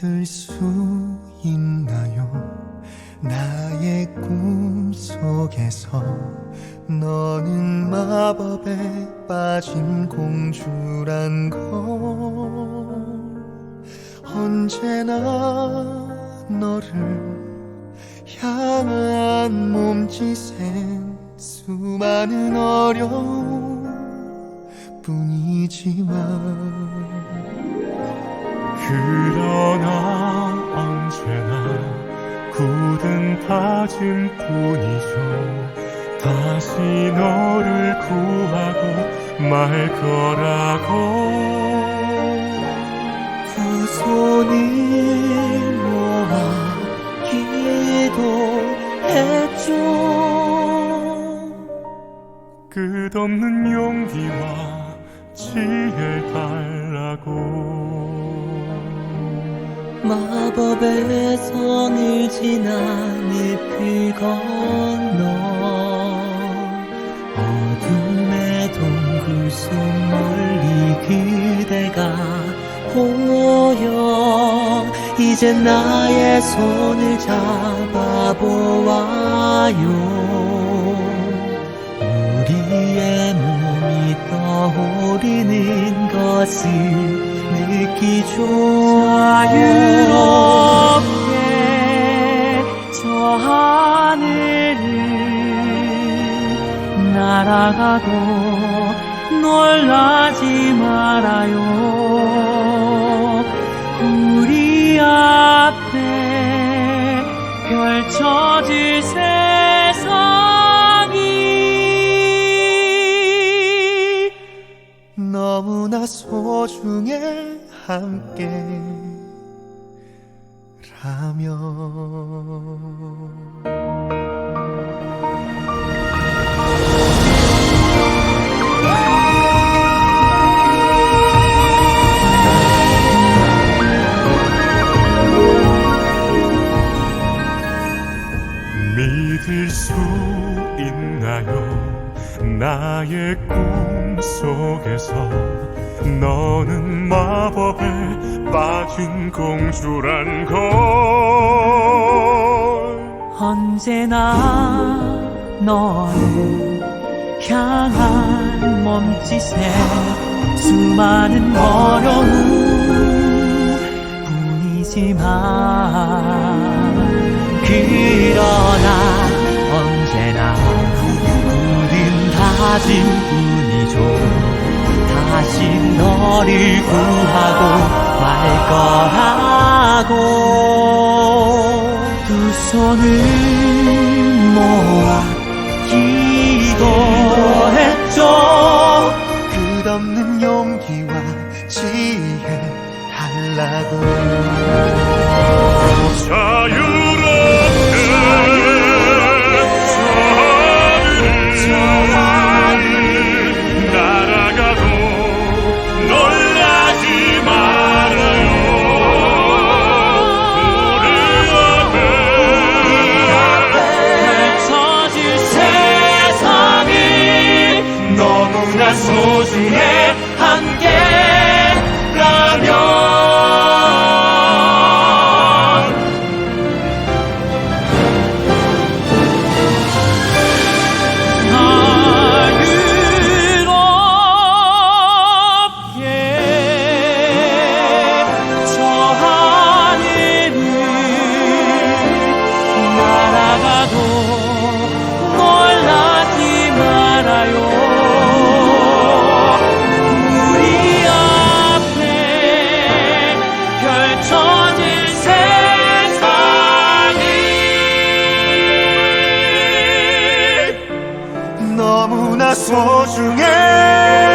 믿을 수 있나요? 나의 꿈 속에서 너는 마법에 빠진 공주란 걸 언제나 너를 향한 몸짓엔 수많은 어려움 뿐이지만 그 다짐뿐이죠 다시 너를 구하고 말 거라고. 두 손을 모아 기도했죠. 끝없는 용기와 지혜를 달라고 마법의 선을 지나 늪을 건너 어둠의 동굴 속 멀리 그대가 보여. 이제 나의 손을 잡아보아요. 우리의 몸이 떠오르는 것을 느끼죠 자유롭게 저 하늘을 날아가도 놀라지 말아요. 우리 앞에 펼쳐질 세 너무나 소중해 함께 라면 믿을 수 있나요? 나의 꿈 속에서 너는 마법에 빠진 공주란 걸. 언제나 너를 향한 몸짓에 수많은 어려움 뿐이지만 그러 다짐뿐이죠. 다시 너를 구하고 말 거라고. 두 손을 모아 기도했죠. 끝없는 용기와 지혜 달라고 소중해